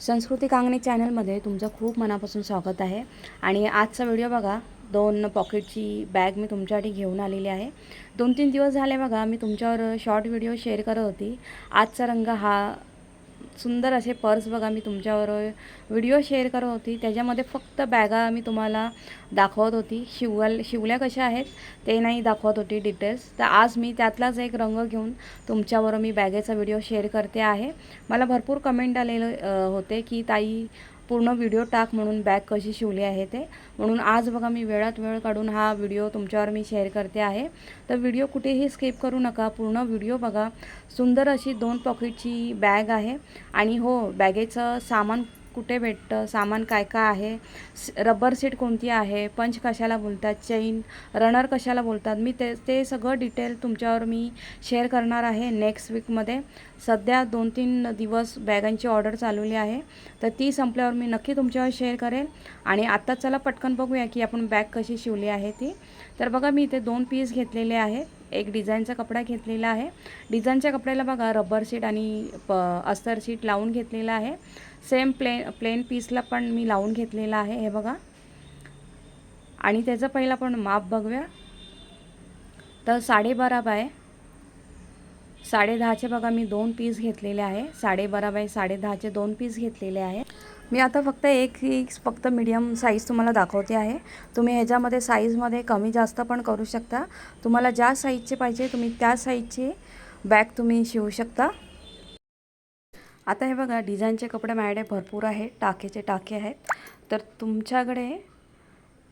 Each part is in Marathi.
संस्कृती कांगणे चॅनलमध्ये तुमचं खूप मनापासून स्वागत आहे. आणि आजचा व्हिडिओ बघा दोन पॉकेटची बॅग मी तुमच्यासाठी घेऊन आलेली आहे. दोन तीन दिवस झाले बघा मी तुमच्यावर शॉर्ट व्हिडिओ शेअर करत होती. आजचा रंग हा सुंदर असे पर्स बघा मी तुमच्यावर व्हिडिओ शेअर करत होती. त्याच्यामध्ये फक्त बॅगा मी तुम्हाला दाखवत होती. शिवल शिवल्या कशा आहेत ते नाही दाखवत होती डिटेल्स तर आज मी त्यातलाच एक रंग घेऊन तुमच्यावर मी बॅगेचा व्हिडिओ शेअर करते आहे. मला भरपूर कमेंट आलेले होते की ताई पूर्ण व्हिडिओ टाक म्हणून बॅग कशी शिवली आहे ते. म्हणून आज बघा मी वेळात वेळ काढून हा व्हिडिओ तुमच्यावर मी शेअर करते आहे. तर व्हिडिओ कुठेही स्किप करू नका. पूर्ण व्हिडिओ बघा. सुंदर अशी दोन पॉकेटची बॅग आहे. आणि हो बॅगेचं सामान कुठे भेटतं सामान काय काय आहे रबर सीट कोणती आहे पंच कशाला बोलतात चेन रनर कशाला बोलतात मी ते ते सगळं डिटेल तुमच्यावर मी शेअर करणार आहे नेक्स्ट वीकमध्ये. सध्या दोन तीन दिवस बॅगांची ऑर्डर चालवली आहे तर ती संपल्यावर मी नक्की तुमच्यावर शेअर करेल. आणि आत्ता चला पटकन बघूया की आपण बॅग कशी शिवली आहे ती. तर बघा मी इथे दोन पीस घेतलेले आहेत. एक डिझाईनचा कपडा घेतलेला आहे. डिझाईनच्या कपड्याला बघा रबर सीट आणि प अस्तर सीट लावून घेतलेला आहे. सेम प्लेन प्लेन पीसला पण मी लावून घेतलेला आहे हे बघा. आणि त्याचं पहिला पण माप बघूया. तर साडेबारा बाय साडेदहाचे बघा मी दोन पीस घेतलेले आहे. साडेबारा बाय साडेदहाचे दोन पीस घेतलेले आहे. मी आता फक्त एक एक फक्त मीडियम साईज तुम्हाला दाखवते आहे. तुम्ही ह्याच्यामध्ये साईजमध्ये कमी जास्त पण करू शकता. तुम्हाला ज्या साईजचे पाहिजे तुम्ही त्या साईजचे बॅग तुम्ही शिवू शकता. आता हे बघा डिझाईनचे कपडे माझ्याकडे भरपूर आहेत. टाकेचे टाके आहेत. तर तुमच्याकडे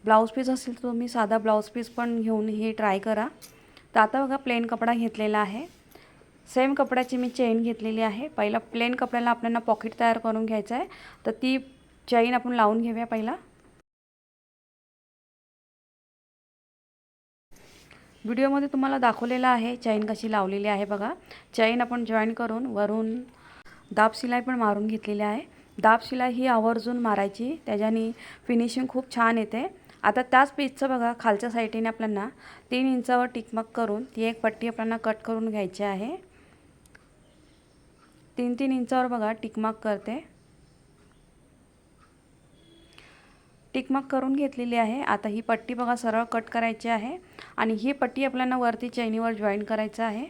ब्लाऊज पीस असेल तर तुम्ही साधा ब्लाऊज पीस पण घेऊन हे ट्राय करा. तर आता बघा प्लेन कपडा घेतलेला आहे. सेम कपड्याची मी चेन घेतलेली आहे. पहिला प्लेन कपड्याला आपल्याला पॉकेट तयार करून घ्यायचं आहे. तर ती चेन आपण लावून घेऊया पहिला. व्हिडिओमध्ये तुम्हाला दाखवलेलं आहे चैन कशी लावलेली आहे बघा. चैन आपण जॉईन करून वरून दाब शिलाई पण मारून घेतलेली आहे. दाब शिलाई ही आवर्जून मारायची. त्याच्याने फिनिशिंग खूप छान येते. आता त्याच पीसचं बघा खालच्या साईडीने आपल्याला तीन इंचावर टिकमक करून ती एक पट्टी आपल्याला कट करून घ्यायची आहे. तीन तीन इंचावर बघा टिकमाक करते. टिकमाक करून घेतलेली आहे. आता ही पट्टी बघा सरळ कट करायची आहे. आणि ही पट्टी आपल्याला वरती चैनीवर जॉईन करायचं आहे.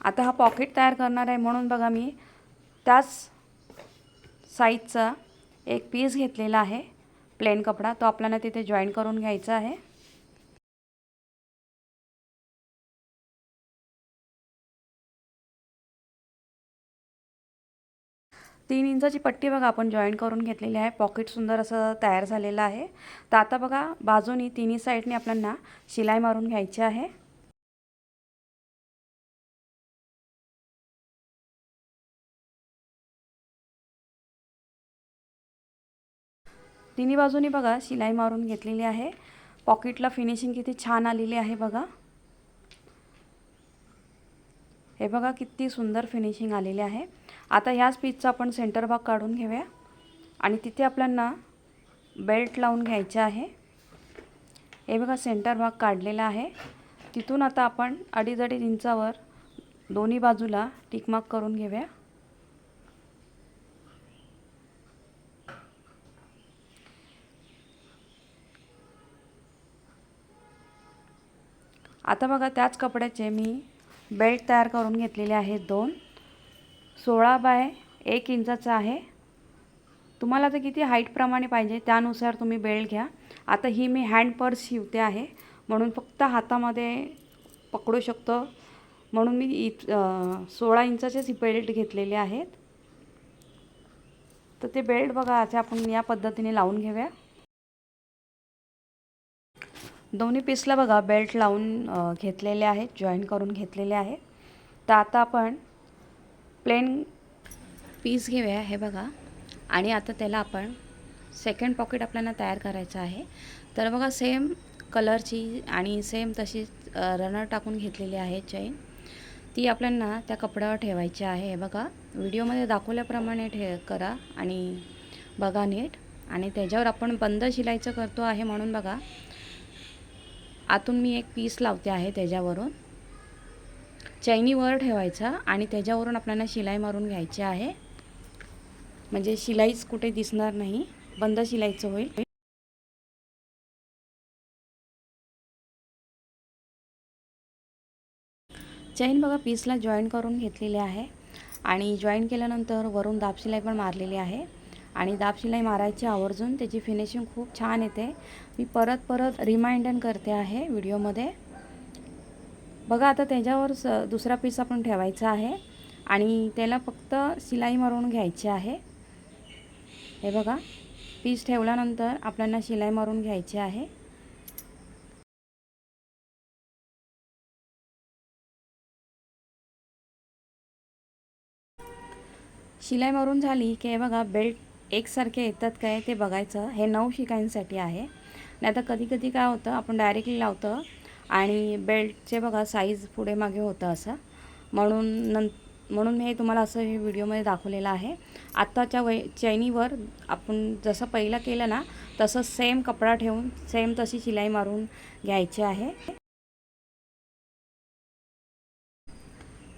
आता हा पॉकेट तयार करणार आहे म्हणून बघा मी त्याच साईजचा एक पीस घेतलेला आहे. प्लेन कपडा तो आपल्याला तिथे जॉईन करून घ्यायचा आहे. तीन इंचाची पट्टी बघा आपण जॉईन करून घेतलेली आहे. पॉकेट सुंदर असं तयार झालेलं आहे. तर आता बघा बाजूनी तिन्ही साईडने आपल्याला शिलाई मारून घ्यायची आहे. तिन्ही बाजूनी बघा शिलाई मारून घेतलेली आहे. पॉकेटला फिनिशिंग किती छान आलेली आहे बघा. हे बघा किती सुंदर फिनिशिंग आलेली आहे. आता ह्याच पीसचा आपण सेंटर भाग काढून घेऊया. आणि तिथे आपल्यांना बेल्ट लावून घ्यायचा आहे. हे बघा सेंटर भाग काढलेला आहे. तिथून आता आपण अडीच अडीच इंचावर दोन्ही बाजूला टिकमाक करून घेऊया. आता बघा त्याच कपड्याचे मी बेल्ट तयार करून घेतलेले आहेत दोन. सोळा बाय एक इंचाचा आहे. तुम्हाला तर किती हाईटप्रमाणे पाहिजे त्यानुसार तुम्ही बेल्ट घ्या. आता ही मी हँड पर्स शिवते आहे म्हणून फक्त हातामध्ये पकडू शकतो. म्हणून मी इत सोळा इंचाचेच बेल्ट घेतलेले आहेत. तर ते बेल्ट बघा असे आपण या पद्धतीने लावून घेऊया. दोन्ही पीसला बघा बेल्ट लावून घेतलेले आहेत जॉईन करून घेतलेले आहेत. तर आता आपण प्लेन पीस घेऊया हे बघा. आणि आता त्याला आपण सेकंड पॉकेट आपल्याला तयार करायचं आहे. तर बघा सेम कलरची आणि सेम तशीच रनर टाकून घेतलेली आहे चैन ती आपल्याला त्या कपड्यावर ठेवायची आहे. हे बघा व्हिडिओमध्ये दाखवल्याप्रमाणे ठे करा आणि बघा नीट. आणि त्याच्यावर आपण बंद शिलाईचं करतो आहे म्हणून बघा. आतून मी एक पीस लावते आहे त्याच्यावरून. चैनीवर ठेवायचा आणि त्याच्यावरून आपल्याला शिलाई मारून घ्यायची आहे. म्हणजे शिलाईच कुठे दिसणार नाही. बंद शिलाईचं होईल. चैन बघा पीसला जॉईन करून घेतलेली आहे. आणि जॉईन केल्यानंतर वरून दाब शिलाई पण मारलेली आहे. आणि दाब शिलाई मारायची आवर्जून त्याची फिनिशिंग खूप छान येते. मी परत परत रिमाइंडन करते आहे व्हिडिओमध्ये बघा आता त्याच्यावर स दुसरा पीस आपण ठेवायचा आहे. आणि त्याला फक्त शिलाई मारून घ्यायची आहे. हे बघा पीस ठेवल्यानंतर आपल्याला शिलाई मारून घ्यायची आहे. शिलाई मारून झाली की हे बघा बेल्ट एकसारखे येतात काय ते बघायचं. हे नऊ शिकायंसाठी आहे. नाही तर कधी कधी काय होतं आपण डायरेक्टली लावतं. आणि बेल्टचे बघा साईज पुढे मागे होतं असं. म्हणून नं म्हणून हे तुम्हाला असं हे व्हिडिओमध्ये दाखवलेलं आहे. आत्ताच्या वै चैनीवर आपण जसं पहिलं केलं ना तसं सेम कपडा ठेवून सेम तशी शिलाई मारून घ्यायची आहे.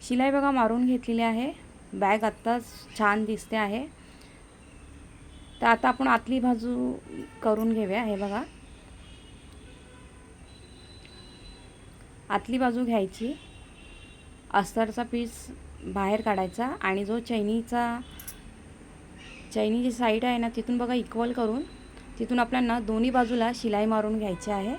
शिलाई बघा मारून घेतलेली आहे. बॅग आत्ताच छान दिसते आहे. तर आता आपण आतली बाजू करून घेऊया हे बघा. आतली बाजू घ्यायची. अस्तरचा पीस बाहेर काढायचा आणि जो चैनीचा चैनीची साईड आहे ना तिथून बघा इक्वल करून तिथून आपल्याला दोन्ही बाजूला शिलाई मारून घ्यायची आहे.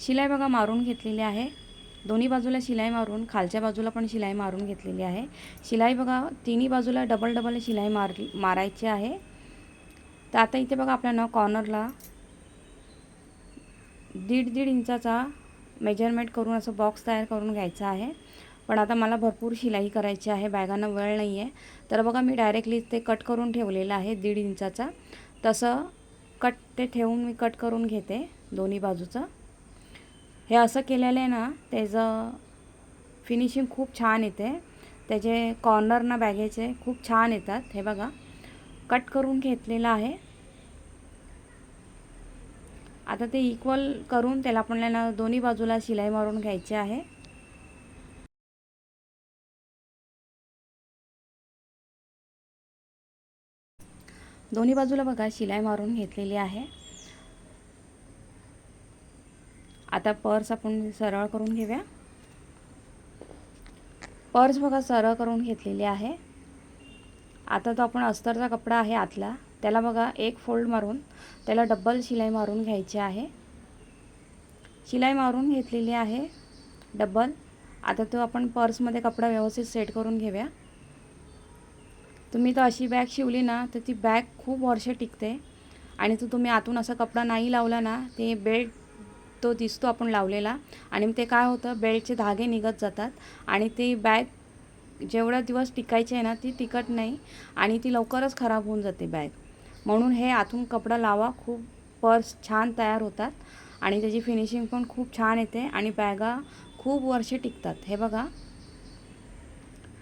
शिलाई बघा मारून घेतलेली आहे. दोन्ही बाजूला शिलाई मारून खालच्या बाजूला पण शिलाई मारून घेतलेली आहे. शिलाई बघा तिन्ही बाजूला डबल डबल शिलाई मारली मारायची आहे. तर आता इथे बघा आपल्याला कॉर्नरला दीड दीड इंचाचा मेजरमेंट करून असं बॉक्स तयार करून घ्यायचा आहे. पण आता मला भरपूर शिलाई करायची आहे बॅगांना वेळ नाही आहे तर बघा मी डायरेक्टली ते कट करून ठेवलेलं आहे दीड इंचाचा. तसं कट ते ठेवून मी कट करून घेते दोन्ही बाजूचं. हे असं केलेलं आहे ना त्याचं फिनिशिंग खूप छान येते. त्याचे कॉर्नर ना बॅगेचे खूप छान येतात. हे बघा कट करून घेतलेलं आहे. आता ते इक्वल करून त्याला आपल्याला दोन्ही बाजूला शिलाई मारून घ्यायची आहे. दोन्ही बाजूला बघा शिलाई मारून घेतलेली आहे. आता पर्स आपण सरळ करून घेऊया. पर्स बघा सरळ करून घेतलेली आहे. आता तो आपण अस्तरचा कपडा आहे आतला. त्याला बघा एक फोल्ड मारून त्याला डब्बल शिलाई मारून घ्यायची आहे. शिलाई मारून घेतलेली आहे डबल. आता तो आपण पर्समध्ये कपडा व्यवस्थित सेट करून घेऊया. तुम्ही तर अशी बॅग शिवली ना तर ती बॅग खूप वर्ष टिकते. आणि तो तुम्ही आतून असा कपडा नाही लावला ना ते बेल्ट तो दिसतो आपण लावलेला. आणि ते काय होतं बेल्टचे धागे निघत जातात. आणि ती बॅग जेवढा दिवस टिकायची आहे ना ती टिकत नाही. आणि ती लवकरच खराब होऊन जाते बॅग. म्हणून हे आतून कपडा लावा खूप पर्स छान तयार होतात. आणि त्याची फिनिशिंग पण खूप छान येते. आणि बॅगा खूप वर्षे टिकतात. हे बघा.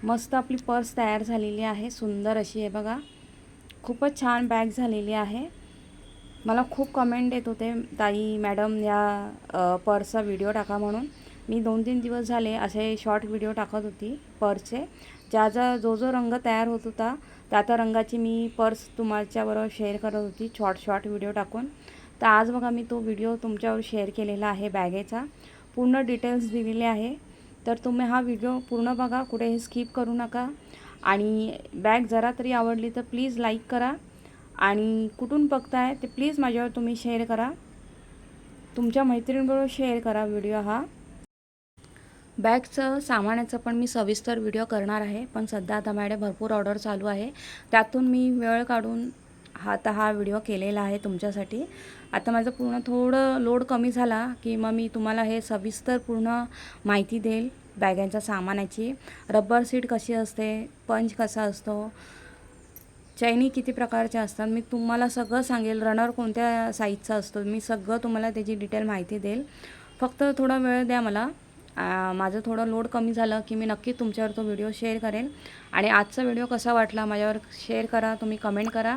मस्त आपली पर्स तयार झालेली आहे. सुंदर अशी आहे बघा. खूपच छान बॅग झालेली आहे. मला खूप कमेंट येत होते ताई मॅडम या पर्सचा व्हिडिओ टाका म्हणून. मी दोन तीन दिवस झाले असे शॉर्ट व्हिडिओ टाकत होती पर्सचे ज्याचा जो जो रंग तयार होत होता त्या त्या रंगाची मी पर्स तुमच्याबरोबर शेअर करत होती शॉर्ट शॉर्ट व्हिडिओ टाकून. तर आज बघा मी तो व्हिडिओ तुमच्यावर शेअर केलेला आहे बॅगेचा. पूर्ण डिटेल्स दिलेले आहे. तर तुम्ही हा व्हिडिओ पूर्ण बघा कुठेही स्किप करू नका. आणि बॅग जरा तरी आवडली तर प्लीज लाईक करा. आणि कुठून बघताय ते प्लीज माझ्यावर तुम्ही शेअर करा. तुमच्या मैत्रिणीबरोबर शेअर करा व्हिडिओ हा. बॅगचं सामानाचं पण मी सविस्तर व्हिडिओ करणार आहे पण सध्या आता माझ्या भरपूर ऑर्डर चालू आहे. त्यातून मी वेळ काढून हा आता हा व्हिडिओ केलेला आहे तुमच्यासाठी. आता माझं पूर्ण थोडं लोड कमी झाला की मग मी तुम्हाला हे सविस्तर पूर्ण माहिती देईल बॅगांच्या सामानाची. रबर सीट कशी असते पंच कसा असतो चैनी किती प्रकारच्या असतात. मी तुम्हाला सगळं सांगेल. रनर कोणत्या साईजचा असतो मी सगळं तुम्हाला त्याची डिटेल माहिती देईल. फक्त थोडा वेळ द्या मला. माझं थोडं लोड कमी झालं की मी नक्कीच तुमच्यावर तो व्हिडिओ शेअर करेन आणि आजचा व्हिडिओ कसा वाटला माझ्यावर शेअर करा तुम्ही कमेंट करा.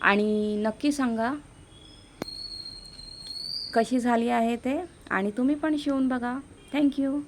आणि नक्की सांगा कशी झाली आहे ते. आणि तुम्ही पण शिवून बघा. थँक्यू